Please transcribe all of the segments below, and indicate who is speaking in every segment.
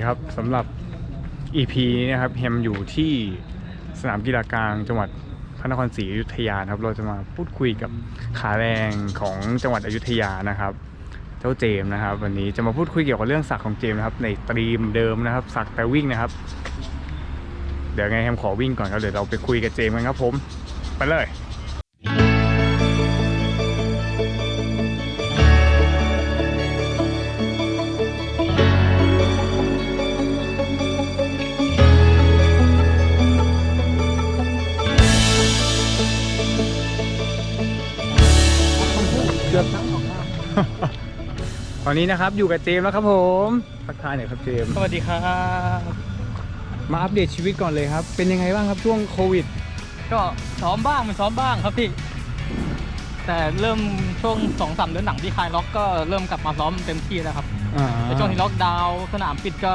Speaker 1: ดีครับสำหรับ EP นี้นะครับแฮมอยู่ที่สนามกีฬากลางจังหวัดพระนครศรีอยุธยาครับ เราจะมาพูดคุยกับขาแรงของจังหวัดอยุธยานะครับ เจ้าเจมส์นะครับ วันนี้จะมาพูดคุยเกี่ยวกับเรื่องสักของเจมส์นะครับ ในตรีมเดิมนะครับ สักแต่วิ่งนะครับ เดี๋ยวไงแฮมขอวิ่งก่อนครับเดี๋ยวเราไปคุยกับเจมส์กันครับผม ไปเลย อนนี้นะครับอยู่กับเจมส์แล้วครับผมทักทายหน่อยครับเจมส์
Speaker 2: สวัสดีครับ
Speaker 1: มาอัปเดตชีวิตก่อนเลยครับ เป็นยังไงบ้างครับช่วงโควิด
Speaker 2: ก็ซ้อมบ้างไม่ซ้อมบ้างครับพี่ แต่เริ่มช่วงสองสามเดือนหลังที่คลายล็อกก็เริ่มกลับมาซ้อมเต็มที่แล้วครับ
Speaker 1: อ่า
Speaker 2: แต่ช่วงที่ล็อกดาวน์สนามปิดก็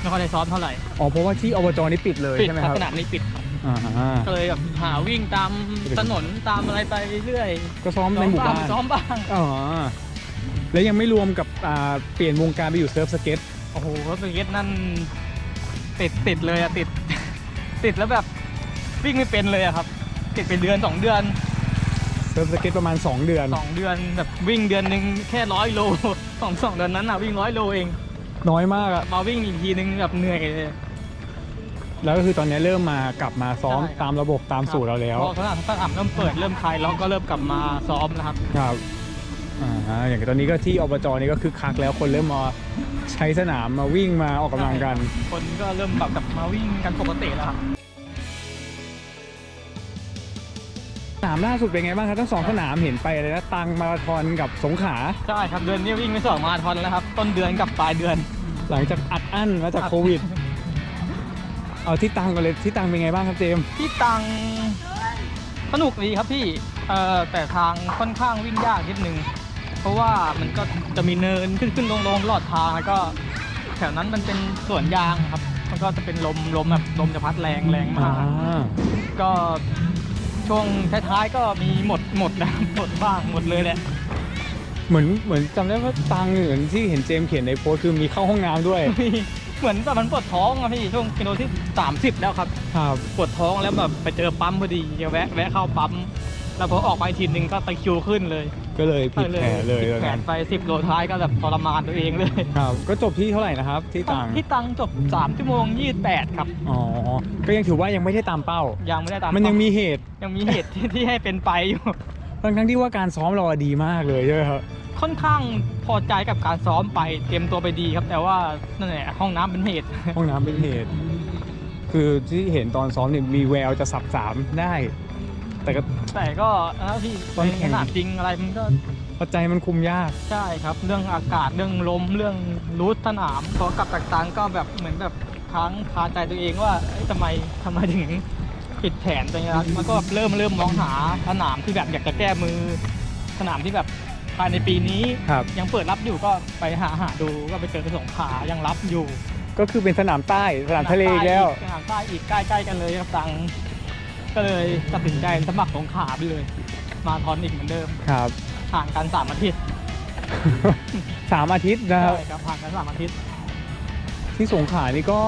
Speaker 2: ไม่ค่อยได้ซ้อมเท่าไหร่
Speaker 1: อ๋อเพราะว่าที่อบจนี่ปิดเลย
Speaker 2: ปิด
Speaker 1: ใช่ไหม
Speaker 2: ค
Speaker 1: ค
Speaker 2: รั
Speaker 1: รั
Speaker 2: บบสนามนี้ปิดครับ
Speaker 1: อ่า
Speaker 2: ก็เลยแบบหาวิ่งตามถนนตามอะไรไปเรื่อย
Speaker 1: ก็ซ้อมในหมู่บ้าน
Speaker 2: ซ้อมบ้าง
Speaker 1: อ๋อ แล้วยังไม่รวมกับอ่าเปลี่ยนวงการไปอยู่เซิร์ฟสเก็ต
Speaker 2: โอ้โหสเก็ตนั่นติดติดเลยอะติด ติดแล้วแบบวิ่งไม่เป็นเลยอะครับ ติดไปเดือนสองเดือน
Speaker 1: เซิร์ฟสเก็ตประมาณ 2 เดือน
Speaker 2: สองเดือนแบบวิ่งเดือนหนึ่งแค่ร้อยโลสองสองเดือนนั้นอะวิ่งร้อยโลเอง
Speaker 1: น้อยมากอะ
Speaker 2: มาวิ่งอีกทีนึงแบบเหนื่อยเลย
Speaker 1: แล้วก็คือตอนนี้เริ่มมากลับมาซ้อม
Speaker 2: ใช่ครับ
Speaker 1: ตามระบบตามสูตรเราแล้ว
Speaker 2: พอสนามสนามเริ่มเปิดเริ่มคลายล็อกก็เริ่มกลับมาซ้อมนะครับ
Speaker 1: ครับ อ่าอย่างตอนนี้ก็ที่อบจนี่ก็คือคักแล้วคนเริ่มมาใช้สนามมาวิ่งมาออกกำลังกัน
Speaker 2: คนก็เริ่มแบบกลับมาวิ่งกันปกติแล้วครับ
Speaker 1: สนามล่าสุดเป็นไงบ้างครับทั้งสองสนามเห็นไปอะไรนะตังมาราธอนกับสงขลา
Speaker 2: ใช่ครับเดือนนี้วิ่งไปสองมาราธอนแล้วครับ ต้นเดือนกับปลายเดือน
Speaker 1: หลังจากอัดอั้นมาจาก
Speaker 2: อัด
Speaker 1: โควิด เอาที่ตังกันเลยที่ตังเป็นไงบ้างครับเจมส์
Speaker 2: ที่ตังสนุกดีครับพี่เอ่อแต่ทางค่อนข้างวิ่งยากนิดนึง เพราะว่ามันก็จะมีเนินขึ้นขึ้นลงลงตลอดทางแล้วก็ แถวนั้นมันเป็นสวนยางครับ มันก็จะเป็นลมลมแบบลมจะพัดแรงแรงมาก ก็ช่วงท้ายๆก็มีหมดหมดนะหมดบ้างหมดเลยแหละ
Speaker 1: เหมือนเหมือนจำได้ว่าตังเหมือนที่เห็นเจมส์เขียนในโพสต์คือมีเข้าห้องน้ำด้วย
Speaker 2: เหมือนแบบมันปวดท้องอะพี่ช่วงกิโลที่ 30 แล้วครับ
Speaker 1: ครับ
Speaker 2: ปวดท้องแล้วแบบไปเจอปั๊มพอดีจะแวะแวะเข้าปั๊ม แล้วพอออกไปทีนึงก็ตะคริวขึ้นเลย
Speaker 1: ก็เลยผิดแผนเลย
Speaker 2: ผิดแผนไป 10 โลท้ายก็แบบทรมานตัวเองเลย
Speaker 1: ครับ ก็จบที่เท่าไหร่นะครับ ที่ตัง
Speaker 2: ที่ตังจบ3ชั่วโมง 28 ครับ
Speaker 1: อ๋อ ก็ยังถือว่ายังไม่ได้ตามเป้า
Speaker 2: ยังไม่ได้ตาม
Speaker 1: มันยังมีเหตุ
Speaker 2: ยังมีเหตุที่ที่ให้เป็นไปอยู่
Speaker 1: ทั้งทั้งๆที่ว่าการซ้อมเราอะดีมากเลยใช่ไหมครับ
Speaker 2: ค่อนข้างพอใจกับการซ้อมไปเตรียมตัวไปดีครับ แต่ว่านั่นแหละห้องน้ำเป็นเหตุ
Speaker 1: ห้องน้ำเป็นเหตุ คือที่เห็นตอนซ้อมเนี่ยมีแววจะสับสามได้ แต่ก็
Speaker 2: แต่ก็นะพี่
Speaker 1: ตอน
Speaker 2: ใน
Speaker 1: แข่
Speaker 2: ส
Speaker 1: ง
Speaker 2: นามจริงอะไรมันก็
Speaker 1: ปัจจัยมันคุมยาก
Speaker 2: ใช่ครับ เรื่องอากาศเรื่องลมเรื่องรูทสนามพอกลับจากตังก็แบบเหมือนแบบค้างคาใจตัวเองว่าเอ้ยทำไมทำไมถึงผิดแผนตัวเงี้ยมันก็เริ่มเริ่มมองหาสนามที่แบบอยากจะแก้มือ สนามที่แบบภายในปีนี้
Speaker 1: ครับ
Speaker 2: ยังเปิดรับอยู่ก็ไปหาหาดูก็ไปเจอกระสงขลายังรับอยู่
Speaker 1: ก็คือเป็นสนามใต้สนามทะเลอีกแล้ว
Speaker 2: สนามใต้อีกใกล้ๆกันเลยครับตัง ก็เลยตัดสินใจสมัครสงขลาไปเลย มาทอนอีกเหมือนเดิม
Speaker 1: ครับ
Speaker 2: ห่างกันสามอาทิตย์
Speaker 1: สามอาทิตย์นะครับ
Speaker 2: ใช่ครับห่างกันสามอาทิตย์
Speaker 1: ที่สงขลานี่ก็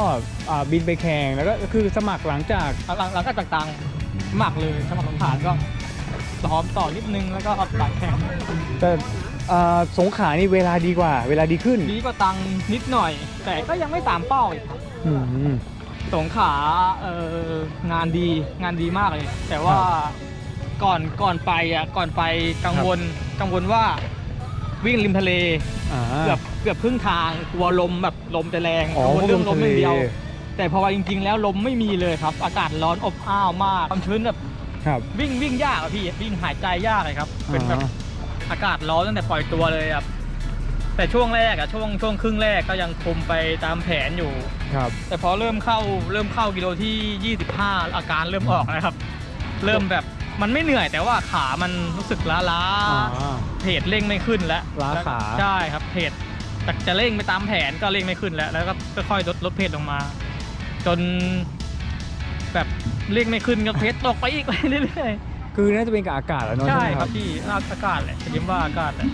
Speaker 1: อ่าบินไปแข่งแล้วก็คือสมัครหลังจาก
Speaker 2: หลังหลังจากตังสมัครเลยสมัครสงขลาก็ซ้อมต่อนิดนึงแล้วก็ไปแข่ง
Speaker 1: แต่อ่าสงขลานี่เวลาดีกว่า เวลาดีขึ้น
Speaker 2: ดีกว่าตังนิดหน่อย แต่ก็ยังไม่ตามเป้าอีกครับ
Speaker 1: อืม
Speaker 2: สงขลาเอ่องานดีงานดีมากเลย แต่ว่าก่อนก่อนไปอะก่อนไปกังวลกังวลว่าวิ่งริมทะเล
Speaker 1: อ่า
Speaker 2: เกือบเกือบครึ่งทางกลัวลมแบบลมจะแรง
Speaker 1: อ๋อ
Speaker 2: กังวลเรื่องลม
Speaker 1: ลมทะเล
Speaker 2: ไม่เดียวแต่พอไปจริง ๆ แล้วลมไม่มีเลยครับ อากาศร้อนอบอ้าวมากความชื้นแบบ
Speaker 1: ครับ
Speaker 2: วิ่งวิ่งยากอะพี่วิ่งหายใจยากเลยครับ เป็นแบบ
Speaker 1: อ่า
Speaker 2: อากาศร้อนตั้งแต่ปล่อยตัวเลยครับ แต่ช่วงแรกอะช่วงช่วงครึ่งแรกก็ยังคุมไปตามแผนอยู่
Speaker 1: ครับ
Speaker 2: แต่พอเริ่มเข้าเริ่มเข้ากิโลที่ 25 อาการเริ่มออกนะครับ เริ่มแบบมันไม่เหนื่อยแต่ว่าขามันรู้สึกล้าล้าๆ
Speaker 1: อ่า
Speaker 2: เพจเร่งไม่ขึ้นแล้ว
Speaker 1: ล้าขา
Speaker 2: ใช่ครับเพจจากจะเร่งไปตามแผนก็เร่งไม่ขึ้นแล้ว แล้วก็ค่อยๆลดลดเพจลงมา จน แบบเร่งไม่ขึ้นก็เพจตกไปอีก เรื่อย
Speaker 1: คือน่าจะเป็นกับอากาศแล้ว
Speaker 2: ๆ
Speaker 1: เนาะ
Speaker 2: ใช่
Speaker 1: ไหม
Speaker 2: ครับพี่อากาศแหละยิ้มว่าอากาศแหละ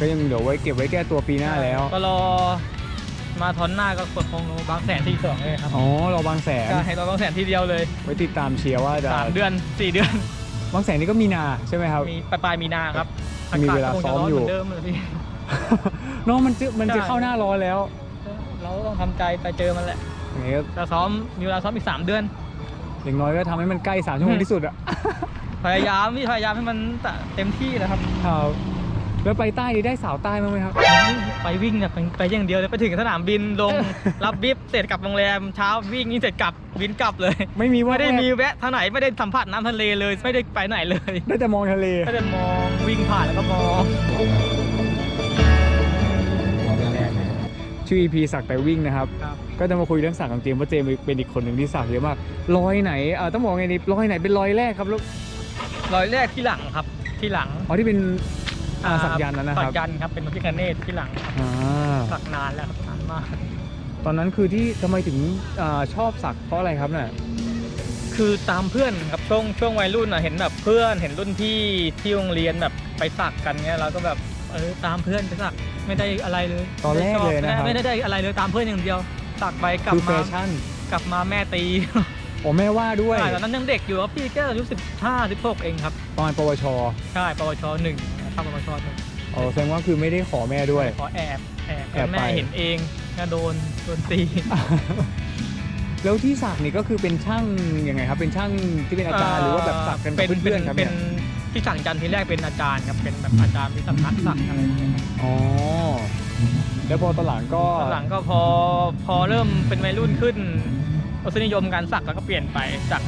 Speaker 1: ก็ยังเดี๋ยวไว้เก็บไว้แก้ตัวปีหน้าแล้ว
Speaker 2: ก็รอมาทอนหน้าก็กดคงโลบางแสนที่สองเลยครับ
Speaker 1: อ๋อเราบางแสน
Speaker 2: ใช่เราบางแสนทีเดียวเลย
Speaker 1: ไว้ติดตามเชียร์ว่าจะ
Speaker 2: สามเดือนสี่เดือน
Speaker 1: บางแสนนี่ก็มีนาใช่ไหมครับ
Speaker 2: มีปลายปลายมีนาครับ
Speaker 1: มีเวลา
Speaker 2: อากศก็คงจะ
Speaker 1: ซ้อม
Speaker 2: ร้น
Speaker 1: อยู่
Speaker 2: เหมือนเดิมเลยพี่
Speaker 1: น้องมันจะมันจะ
Speaker 2: ใช่
Speaker 1: เข้าหน้าร้อนแล้ว
Speaker 2: เราต้องทำใจไปเจอมันแหละ
Speaker 1: อย่างงี้ก็
Speaker 2: จะซ้อมมีเวลาซ้อมอีกสามเดือน
Speaker 1: อย่างน้อยก็ทำให้มันใกล้สามชั่วโมงที่สุดอะ
Speaker 2: พยายามพี่พยายามให้มันเต็มที่นะครับ
Speaker 1: ครับ แล้วไปใต้นี่ได้สาวใต้บ้างไหมครับ
Speaker 2: ไปวิ่งเนี่ยไปไปอย่างเดียวเลยไปถึงสนามบินลง รับบิฟเสร็จกลับโรงแรมเช้าวิ่งนี่เสร็จกลับบินกลับเลย
Speaker 1: ไม่มีว่า
Speaker 2: ไม่ได้มีแวะทางไหนไม่ได้สัมผัสน้ำทะเลเลยไม่ได้ไปไหนเลย
Speaker 1: ได้แต่มองทะเล
Speaker 2: ก็จะมองวิ่งผ่านแล้วก็มอง
Speaker 1: ชื่อ EP สักแต่วิ่งนะครับ
Speaker 2: ครับ
Speaker 1: ก็จะมาคุยเรื่องสักของเจมส์เพราะเจมส์เป็นอีกคนหนึ่งที่สักเยอะมากรอยไหนเอ่อต้องบอกไงดีรอยไหนเป็นรอยแรกครับลูก
Speaker 2: รอยแรกที่หลังครับที่หลัง
Speaker 1: อ๋อที่เป็น อ่าสักยันต์นั้นนะค
Speaker 2: สั
Speaker 1: รับ
Speaker 2: กยันต์ครับเป็นพระพิคเนตที่หลังครับ
Speaker 1: อ่า
Speaker 2: สักนานแล้วครับนานมาก
Speaker 1: ตอนนั้นคือที่ทำไมถึงอาชอบสักเพราะอะไรครับเนี่ย
Speaker 2: คือตามเพื่อนครับช่วงช่วงวัยรุ่นอะเห็นแบบเพื่อนเห็นรุ่นพี่ที่โรงเรียนแบบไปสักกันเงี้ยเราก็แบบเออตามเพื่อนไปสักไม่ได้อะไรเลย
Speaker 1: ตอนแรกเลยนะครับ
Speaker 2: ไม่ได้ได้อะไรเลยตามเพื่อนอย่างเดียวสักไปกลับ
Speaker 1: คือแฟ
Speaker 2: มา
Speaker 1: ชั่น
Speaker 2: กลับมาแม่ตี
Speaker 1: โอ้แม่ว่าด้วย
Speaker 2: ใช่ตอนนั้นยังเด็กอยู่ครับพี่แค่อายุสิบห้าสิบหกเองครับ
Speaker 1: ตอนปวช
Speaker 2: ใช่ปวชหนึ่ง เข้าปวชหนึ่ง
Speaker 1: อ๋อแสดงว่าคือไม่ได้ขอแม่ด้วย
Speaker 2: ขอแอบแอบ
Speaker 1: แอบไป
Speaker 2: แม่เห็นเองก็โดนโดนตี
Speaker 1: แล้วที่สักนี่ก็คือเป็นช่างยังไงครับ เป็นช่างที่เป็นอาจารย์หรือว่าแบบสักกันกับ
Speaker 2: เป็น
Speaker 1: เพื่อนๆครับ
Speaker 2: เป็
Speaker 1: เนี่ย
Speaker 2: นที่สั่งจันทร์ทีแรกเป็นอาจารย์ครับเป็นแบบอาจารย์ที่สำนักสักอะไรอย่างเงี้ยครับ
Speaker 1: อ๋อแล้วพอตอนหลังก็
Speaker 2: ตอนหลังก็พอพอเริ่มเป็นวัยรุ่นขึ้นรสนิยมการสักแล้วก็เปลี่ยนไปจาก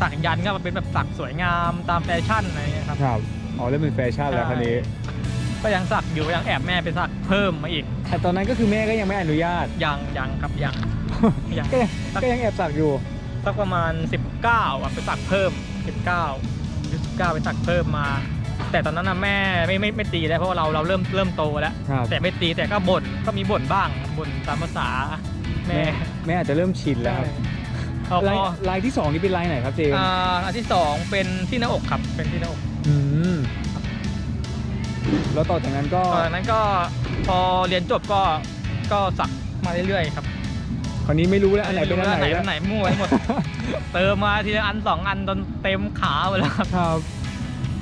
Speaker 2: สักยันต์ก็มาเป็นแบบสักสวยงามตามแฟชั่นอะไรอย่างเงี้ยครับ
Speaker 1: ครับ อ๋อเริ่มเป็นแฟชั่นแล้ว
Speaker 2: ใช่
Speaker 1: คันนี้
Speaker 2: ก็ยังสักอยู่ยังแอบแม่ไปสักเพิ่มมาอีก
Speaker 1: แต่ตอนนั้นก็คือแม่ก็ยังไม่อนุญาต
Speaker 2: ยังยังครับยังยัง
Speaker 1: ก็ยังก็ยังแอบสักอยู่
Speaker 2: สักประมาณ 19อะไปสักเพิ่ม 19ยุ19ไปสักเพิ่มมา แต่ตอนนั้นนะแม่ไม่ไม่ไม่ตีแล้วเพราะว่าเราเราเริ่มเริ่มโตแล้ว
Speaker 1: ครับ
Speaker 2: แต่ไม่ตีแต่ก็บ่นก็มีบ่นบ้างบ่นตามภาษาแม่
Speaker 1: แม่แม่อาจจะเริ่มชินแล้ว ครับ
Speaker 2: พอ
Speaker 1: ลาย
Speaker 2: พอ
Speaker 1: ลายที่สองนี่เป็นลายไหนครับเจมส์
Speaker 2: อ่าอันที่สองเป็นที่หน้าอกครับ เป็นที่หน้าอก
Speaker 1: อืมแล้วต่อจากนั้นก็
Speaker 2: ตอนนั้นก็พอเรียนจบก็ก็สักมาเรื่อยๆครับ
Speaker 1: คราวนี้ไม่รู้แล้วอันไหนเป็นอันไหน
Speaker 2: ม่รู้
Speaker 1: แล้ว
Speaker 2: อันไหนมั่วไปหมด เติมมาทีละอันสองอันจนเต็มขาหมดแล้วครับ
Speaker 1: ครับ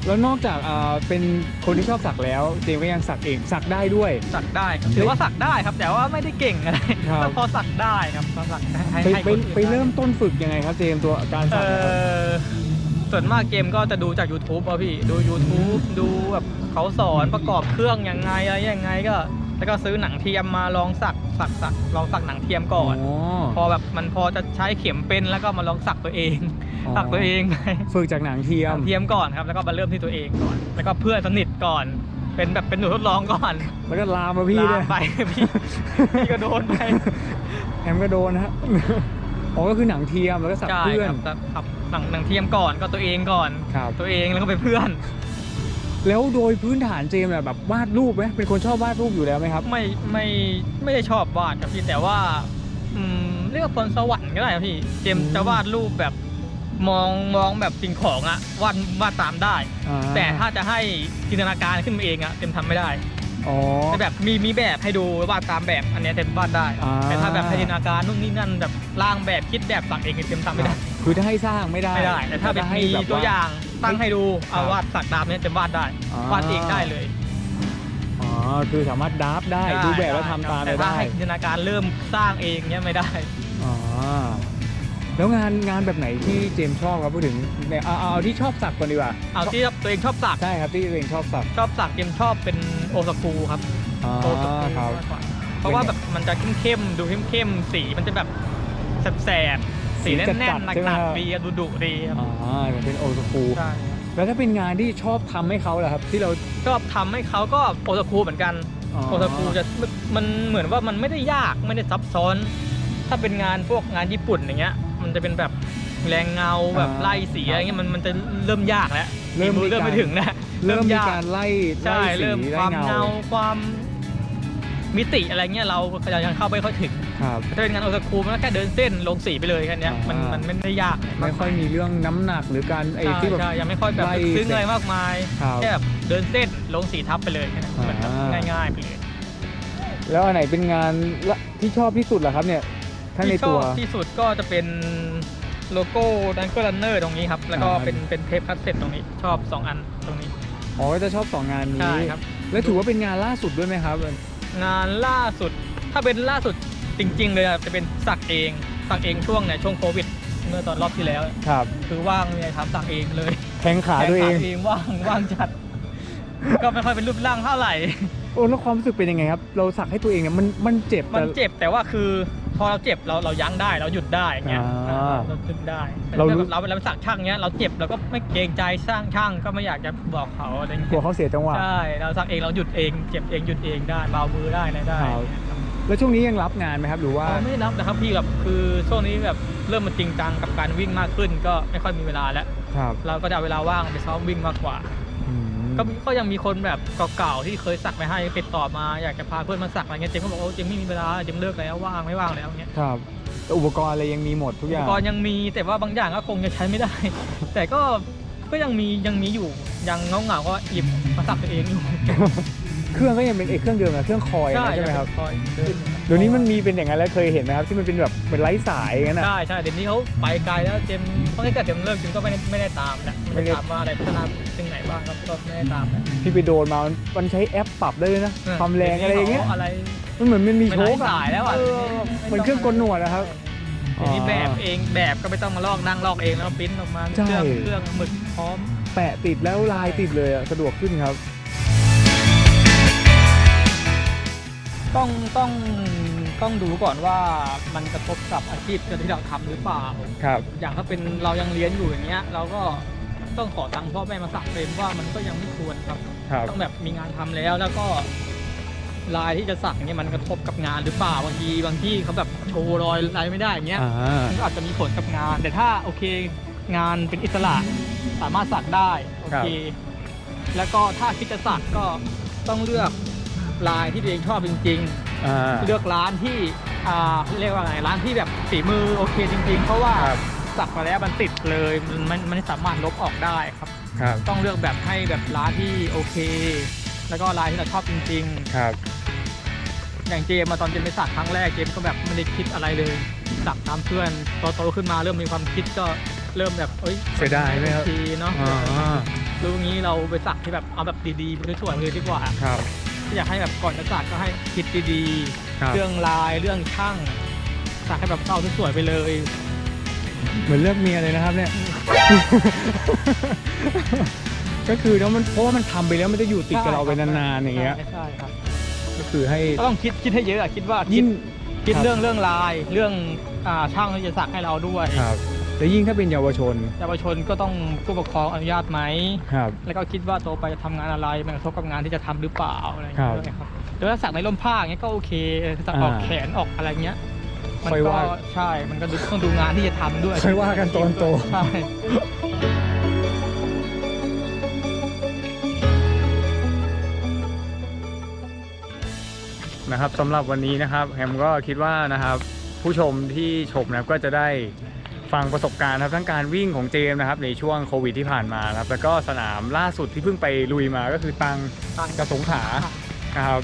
Speaker 1: แล้วนอกจากอ่าเป็นคนที่ชอบสักแล้วเจมส์ก็ยังสักเองสักได้ด้วย
Speaker 2: สักได้ครับถือว่าสักได้ครับแต่ว่าไม่ได้เก่งอะไร
Speaker 1: ครับ
Speaker 2: ก็พอสักได้ครับพอสักได้ให้
Speaker 1: ไป
Speaker 2: ให้
Speaker 1: ไป
Speaker 2: คนอื่น
Speaker 1: ไปเริ่มต้นฝึกยังไงครับเจมส์ตัวการ
Speaker 2: เอ
Speaker 1: สักนะครับ
Speaker 2: อส่วนมากเกมก็จะดูจาก YouTube อะพี่ดู YouTube ดูแบบเขาสอนประกอบเครื่องยังไงอะไรยังไงก็ แล้วก็ซื้อหนังเทียมมาลองสักสักสักลองสักหนังเทียมก่อนพอแบบมันพอจะใช้เข็มเป็นแล้วก็มาลองสักตัวเอง
Speaker 1: อ๋อ
Speaker 2: สักตัวเองไป
Speaker 1: ฝึกจากหนังเทีย
Speaker 2: ห
Speaker 1: ม
Speaker 2: นังเทียมก่อนครับแล้วก็มาเริ่มที่ตัวเองก่อน แล้วก็เพื่อนสนิทก่อน เป็นแบบเป็นหนูทดลองก่อน
Speaker 1: แล้วก็ลามมาพี่ด้
Speaker 2: ลา
Speaker 1: วย
Speaker 2: ไป พี่พี่ก็โดนไป
Speaker 1: แอมก็โดนนะฮะอ๋อก็คือหนังเทียมแล้วก็สัก
Speaker 2: ใช่
Speaker 1: เพื่อน
Speaker 2: ครับครับหนังหนังเทียมก่อนก็ตัวเองก่อน
Speaker 1: ครับ
Speaker 2: ตัวเองแล้วก็เป็นเพื่อน
Speaker 1: แล้วโดยพื้นฐานเจมส์เนี่ยแบบวาดรูปไหมเป็นคนชอบวาดรูปอยู่แล้วไหมครับ
Speaker 2: ไม่ไม่ไม่ได้ชอบวาดครับพี่แต่ว่าอืมเรียกว่าพรสวรรค์ก็ได้ครับพี่เจมส์
Speaker 1: อืม
Speaker 2: จะวาดรูปแบบ มองมองแบบสิ่งของอะวาดวาดตามได้
Speaker 1: อ่า
Speaker 2: แต่ถ้าจะให้จินตนาการขึ้นมาเองอะเจมส์ทำไม่ได้
Speaker 1: อ๋อ
Speaker 2: แต่แบบมีมีแบบให้ดูวาดตามแบบอันเนี้ยเจมส์วาดได้
Speaker 1: อ่า
Speaker 2: แต่ถ้าแบบให้จินตนาการนู่นนี่นั่นแบบร่างแบบคิดแบบสักเองเจมส์ทำไม่ได้
Speaker 1: คือถ้าให้สร้างไม่ได้
Speaker 2: ไม่ได้ แต่ถ้าแบบ
Speaker 1: ให้
Speaker 2: มี
Speaker 1: แบบ
Speaker 2: ตัวอย่างตั้งให้ดู
Speaker 1: ครั
Speaker 2: เอา
Speaker 1: บ
Speaker 2: วาดสักตามเนี้ยเจมส์วาดได้
Speaker 1: อ่า
Speaker 2: วาดเองได้เลย
Speaker 1: อ๋อคือสามารถดราฟได้ดูแบบแล้วทำตาม
Speaker 2: แต่
Speaker 1: ได้
Speaker 2: ถ้าให้จินตนาการเริ่มสร้างเองเนี้ยไม่ได้
Speaker 1: อ๋อ แล้วงานงานแบบไหนที่เจมส์ชอบครับพูดถึงเนี่ยเอาเอาเอาที่ชอบสักก่อนดีกว่า
Speaker 2: เอาที่ตัวเองชอบสัก
Speaker 1: ใช่ครับที่ตัวเองชอบสัก
Speaker 2: ชอบสักเกมชอบเป็นโอสกูครับ
Speaker 1: อ๋อ
Speaker 2: โอสกู
Speaker 1: ครับ
Speaker 2: มากกว่าเพราะว่าแบบมันจะเข้มๆดูเข้มๆสีมันจะแบบแสบๆสีแน่นๆห
Speaker 1: ใช่ไหม
Speaker 2: นั
Speaker 1: ครั
Speaker 2: ก
Speaker 1: บ
Speaker 2: ๆดีอะดุๆดีครับ
Speaker 1: อ๋อเป็นโอ o คู
Speaker 2: ใช่
Speaker 1: แล้วถ้าเป็นงานที่ชอบทำให้เขาเหรอครับ ที่เรา
Speaker 2: ชอบทำให้เขาก็โอสกูเหมือนกันโอซากุจะมันเหมือนว่ามันไม่ได้ยากไม่ได้ซับซ้อน ถ้าเป็นงานพวกงานญี่ปุ่นอย่างเงี้ย มันจะเป็นแบบแรงเงาแบบไล่สีอะไรเงี้ยมันมันจะเริ่มยากแล้ว
Speaker 1: เริ่ม
Speaker 2: ฝี
Speaker 1: มี
Speaker 2: อเริ่ม
Speaker 1: การ
Speaker 2: ไม่ถึงนะ
Speaker 1: เริ่มมี
Speaker 2: ย
Speaker 1: การไล่
Speaker 2: ใช่
Speaker 1: ไล่สี
Speaker 2: เริ่ม
Speaker 1: ไล่
Speaker 2: ความ
Speaker 1: เงา
Speaker 2: เงาความมิติอะไรเงี้ยเรายังเข้าไม่ค่อยถึง
Speaker 1: ครับ
Speaker 2: ถ้าเป็นงานโอซากุมันก็แค่เดินเส้นลงสีไปเลยแค่เนี้ยมัน
Speaker 1: อ่ามั
Speaker 2: มันไม่ได้ยาก
Speaker 1: ไม่ค่อยมีเรื่องน้ำหนักหรือการไอ้
Speaker 2: ใช่
Speaker 1: ที่แบบ
Speaker 2: ใช่ยังไม่ค่อยแบบ
Speaker 1: ไล่
Speaker 2: ลึกซึ้งอะไรมากมาย
Speaker 1: ครับ
Speaker 2: แค่แบบเดินเส้นลงสีทับไปเลยแค่นั้น
Speaker 1: อ่า
Speaker 2: มันแบบง่ายๆไปเลย
Speaker 1: แล้วอันไหนเป็นงานละที่ชอบที่สุดเหรอครับเนี่ย ถ้าใน
Speaker 2: ที่ช
Speaker 1: ตั
Speaker 2: อ
Speaker 1: ว
Speaker 2: บที่สุดก็จะเป็นโลโก้ดันเกอร์รันเนอร์ตรงนี้ครับ แล้วก็
Speaker 1: อ่า
Speaker 2: เป็นเป็นเทปคัสเซ็ตตรงนี้ชอบ 2 อันตรงนี้
Speaker 1: อ๋อก็จะชอบสองงานนี้
Speaker 2: ใช่ครับ
Speaker 1: แล้วถือว่าเป็นงานล่าสุดด้วยไหมครับ
Speaker 2: งานล่าสุด ถ้าเป็นล่าสุดจริง ๆ เลยอะจะเป็นสักเองสักเองช่วงเนี่ยช่วงโควิด เมื่อตอนรอบที่แล้ว
Speaker 1: ครับ
Speaker 2: คือว่างเลยครับสักเองเลย
Speaker 1: แทงขาตัวเอง
Speaker 2: แขนขาเองว่างว่างจัด ก็ไม่ค่อยเป็นรูปร่างเท่าไหร่
Speaker 1: โอ้แล้วความรู้สึกเป็นยังไงครับ เราสักให้ตัวเองเนี่ยมันมันเจ็บ
Speaker 2: มัน
Speaker 1: แต่
Speaker 2: เจ็บแต่ว่าคือพอเราเจ็บเราเรายั้งได้เราหยุดได้เงี้ย
Speaker 1: อ่า
Speaker 2: เราหยุดได้แต่
Speaker 1: เรารู้
Speaker 2: เราเวลาไปสักช่างเงี้ยเราเจ็บเราก็ไม่เกรงใจสร้างช่างก็ไม่อยากจะบอกเขาอะไรเงี้
Speaker 1: กลัวยเขาเสียจังหวะ
Speaker 2: ใช่เราสักเองเราหยุดเองเจ็บเองหยุดเองได้เบามือได้อะไรได้
Speaker 1: ครับ แล้วช่วงนี้ยังรับงานไหมครับ หรือว่า
Speaker 2: เราไม่รับนะครับพี่แบบคือช่วงนี้แบบเริ่มมาจริงจังกับการวิ่งมากขึ้น ก็ไม่ค่อยมีเวลาแล้ว
Speaker 1: ครับ
Speaker 2: เราก็จะเอาเวลาว่างไปซ้อมวิ่งมากกว่า
Speaker 1: อืม
Speaker 2: ก็ก็ยังมีคนแบบเก่าๆที่เคยสักไปให้ติดต่อมาอยากจะพาเพื่อนมาสักอะไรเงี้ยเจมส์ก็บอกว่าโอ้เจมส์ไม่มีเวลาเจมส์เลิกแล้วว่างไม่ว่างแล้วเงี้ย
Speaker 1: ครับแต่อุปกรณ์อะไรยังมีหมดทุกอ
Speaker 2: อุป
Speaker 1: ย่าง
Speaker 2: กรณ์ยังมีแต่ว่าบางอย่างก็คงจะใช้ไม่ได้ แต่ก็ก็ยังมียังมีอยู่ยังเงาเงาๆก็หยิบมาสักตัวเองอยู่
Speaker 1: เครื่องก็ยังเป็นเอกเครื่องเดิมนะเครื่องคอยนะใช่ไหมครับ
Speaker 2: คอยเดิน
Speaker 1: เดี๋ยวนี้มันมีเป็นอย่างนั้นแล้วเคยเห็นไหมครับที่มันเป็นแบบเป็นไร้สายอย่างนั้นอะ
Speaker 2: ใช่ใช่เดี๋ยวนี้เขาไปไกลแล้วเจมส์เพราะถ้าเกิดเจมส์เลิกเจมส์ก็ไม่ได้ไม่ได้ตามแล้ว
Speaker 1: ไม่
Speaker 2: ไม่
Speaker 1: ได้
Speaker 2: ได้ตามว่าอะไรพัฒนาถึงไหนบ้างครับก็ไม่ได้ตามแล้ว
Speaker 1: ที่ไปโดนมามันมันใช้แอปปรับได้เลยนะความแรงอะไรอย่างเงี้ย
Speaker 2: อะไร
Speaker 1: มันเหมือนมันมี
Speaker 2: ไม่
Speaker 1: โช
Speaker 2: ไร้
Speaker 1: คอะ
Speaker 2: สายแล้วอะ
Speaker 1: เออเหมือนเครื่องกลหนวดนะครับ
Speaker 2: เดี๋ยวนี้แบบเองแบบก็ไม่ต้องมาลอกนั่งลอกเองแล้วก็ปริ้นออกมา
Speaker 1: ใช่
Speaker 2: เครื่องเครื่องหมึกพร้อม
Speaker 1: แปะติดแล้วลายติดเลยอะสะดวกขึ้นครับ
Speaker 2: ต้องต้องต้องดูก่อนว่ามันกระทบกับอาชีพที่เราทำหรือเปล่า
Speaker 1: ครับ
Speaker 2: อย่างถ้าเป็นเรายังเรียนอยู่อย่างเงี้ย เราก็ ต้องขอตังค์พ่อแม่มาสักเป็นว่ามันก็ยังไม่ควรครับ
Speaker 1: ครับ
Speaker 2: ต้องแบบมีงานทำแล้วแล้วก็ลายที่จะสักเนี่ยมันกระทบกับงานหรือเปล่าบางทีบางที่เขาแบบโชว์รอยลายไม่ได้อย่างเงี้ย
Speaker 1: อ่า
Speaker 2: มันก็อาจจะมีผลกับงาน แต่ถ้าโอเค งานเป็นอิสระสามารถสักได้โอเค แล้วก็ถ้าคิดจะสักก็ต้องเลือกลายที่ตัวเองชอบจริง
Speaker 1: อ่า
Speaker 2: ๆ เลือกร้านที่อ่าเรียกว่าไงร้านที่แบบฝีมือโอเคจริง ๆ เพราะว่า
Speaker 1: ครับ
Speaker 2: สักมาแล้วมันติดเลยมันมันมันไม่สามารถลบออกได้ครับ
Speaker 1: ครับ
Speaker 2: ต้องเลือกแบบให้แบบร้านที่โอเค แล้วก็ลายที่เราชอบจริง
Speaker 1: ครับ
Speaker 2: ๆ อย่างเจมส์มาตอนเจมส์ไปสักครั้งแรกเจมส์ก็แบบไม่ได้คิดอะไรเลยสักตามเพื่อนพอโตขึ้นมาเริ่มมีความคิดก็เริ่มแบบเอ้ย
Speaker 1: เสียดายไหมครับ
Speaker 2: โอเคเนาะ
Speaker 1: อ่า
Speaker 2: รู้งี้เราไปสักที่แบบเอาแบบดีๆสวยๆเลยดีกว่า
Speaker 1: ครับ
Speaker 2: อยากให้แบบก่อนจะสักก็ให้คิดดี
Speaker 1: ครับ
Speaker 2: ๆ เรื่องลายเรื่องช่างสักให้แบบเข้าสวยๆไปเลย
Speaker 1: เหมือนเลือกเมียเลยนะครับเนี่ย ก็คือเนาะมันเพราะว่ามันทำไปแล้วมันจะอยู่ติดกับเราไปนานๆอย่างเงี้ย
Speaker 2: ใช่ใช่ครับ
Speaker 1: ก็คือให้
Speaker 2: ก็ต้องคิดคิดให้เยอะอะคิดว่าคิ
Speaker 1: ยิ่
Speaker 2: ด
Speaker 1: ง
Speaker 2: คิด
Speaker 1: ครับ
Speaker 2: เรื่องเรื่องลาย เรื่องอ่าช่างที่จะสักให้เราด้วย
Speaker 1: ครับแล้วยิ่งถ้าเป็นเยาวชน
Speaker 2: เยาวชนก็ต้องผู้ปกครองอนุญาตไหม
Speaker 1: ครับ
Speaker 2: แล้วก็คิดว่าโตไปจะทำงานอะไร มันกระทบกับงานที่จะทำหรือเปล่าอะไรอย่าง
Speaker 1: ครั
Speaker 2: เงี้
Speaker 1: บ
Speaker 2: ยด้วยครับแต่ถ้าสักในร่มผ้าอย่างเงี้ยก็โอเคสักออก
Speaker 1: อ่า
Speaker 2: แขนออกอะไรเงี้ย มั
Speaker 1: ค่อย
Speaker 2: ก็
Speaker 1: ว่า
Speaker 2: ใช่ มันก็ดูต้องดูงานที่จะทำด้วย
Speaker 1: ค่อยว่ากันตอนโต
Speaker 2: ใช่
Speaker 1: นะครับสำหรับวันนี้นะครับแฮมก็คิดว่านะครับผู้ชมที่ชมนะครับก็จะได้ฟังประสบการณ์นะครับทั้งการวิ่งของเจมส์นะครับในช่วงโควิดที่ผ่านมานะครับแล้วก็สนามล่าสุดที่เพิ่งไปลุยมาก็คือตัง
Speaker 2: ตัง
Speaker 1: กระสงขลานะครับ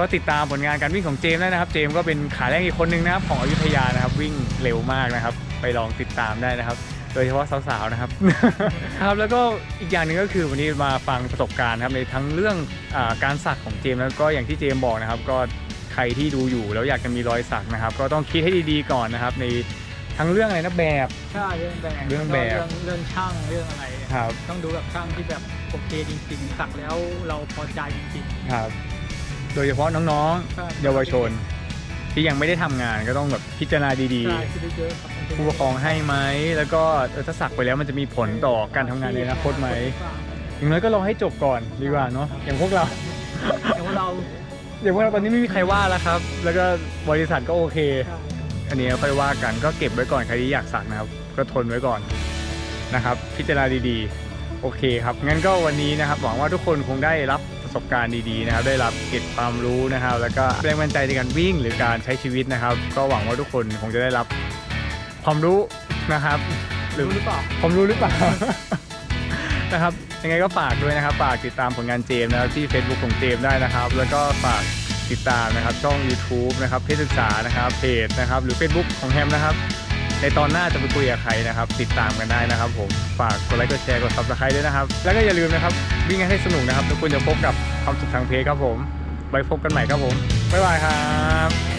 Speaker 1: ก็ติดตามผลงานการวิ่งของเจมส์ได้นะครับ เจมส์ก็เป็นขาแรกอีกคนนึงนะครับของอยุธยานะครับ วิ่งเร็วมากนะครับ ไปลองติดตามได้นะครับ โดยเฉพาะสาวๆนะครับ ครับแล้วก็อีกอย่างหนึ่งก็คือวันนี้มาฟังประสบการณ์นะครับในทั้งเรื่องอาการสักของเจมส์แล้วก็อย่างที่เจมส์บอกนะครับ ก็ใครที่ดูอยู่แล้วอยากจะมีรอยสักนะครับ ก็ต้องคิดให้ดีๆก่อนนะครับ ในทั้งเรื่องอะไรนะแบบ
Speaker 2: ใช่เรื่องแบบ
Speaker 1: เรื่องแบบ
Speaker 2: เรื่องเรื่องช่างเรื่องอะไร
Speaker 1: ครับ
Speaker 2: ต้องดูแบบช่างที่แบบโอเคจริงๆสักแล้วเราพอใจจริง
Speaker 1: ครับ โดยเฉพาะน้อง
Speaker 2: ๆใช่
Speaker 1: ๆเยาวชน ที่ยังไม่ได้ทำงานก็ต้องแบบพิจารณาดี
Speaker 2: ใช่คิดเยอะๆครับ
Speaker 1: ๆ ผู้ปกครองให้ไหมแล้วก็เออถ้าสักไปแล้วมันจะมีผลต่อการทำงานในอนาคตไหมอย่างน้อยก็รอให้จบก่อนดีกว่าเนาะอย่างพวกเรา
Speaker 2: อย่างว่าเรา
Speaker 1: อย่างพวกเราตอนนี้ไม่มีใครว่าแล้วครับ แล้วก็บริษัทก็โอเค
Speaker 2: ใช่
Speaker 1: อันนี้ค่อยว่ากันก็เก็บไว้ก่อนใครที่อยากสักนะครับ ก็ทนไว้ก่อนนะครับ พิจารณาดีๆ โอเคครับ งั้นก็วันนี้นะครับ หวังว่าทุกคนคงได้รับ ประสบการณ์ดีๆนะครับ ได้รับเก็บความรู้นะครับ แล้วก็แรงบันดาลใจในการวิ่งหรือการใช้ชีวิตนะครับ ก็หวังว่าทุกคนคงจะได้รับความรู้นะครับ หรือ
Speaker 2: รู้หรือเปล่า
Speaker 1: ผมรู้หรือเปล่า นะครับ ยังไงก็ฝากด้วยนะครับ ฝากติดตามผลงานเจมส์นะครับที่ Facebook ของเจมส์ได้นะครับ แล้วก็ฝากติดตามนะครับช่อง YouTube นะครับเพจศึกษานะครับเพจนะครับ หรือ Facebook ของแฮมนะครับ ในตอนหน้าจะไปคุยกับใครนะครับ ติดตามกันได้นะครับผมฝากกดไลค์กดแชร์กดซับสไครต์ด้วยนะครับ แล้วก็อย่าลืมนะครับวิ่งกันให้สนุกนะครับทุกคนจะพบกับความสุขทางเพจครับผมไว้พบกันใหม่ครับผมบ๊ายบายครับ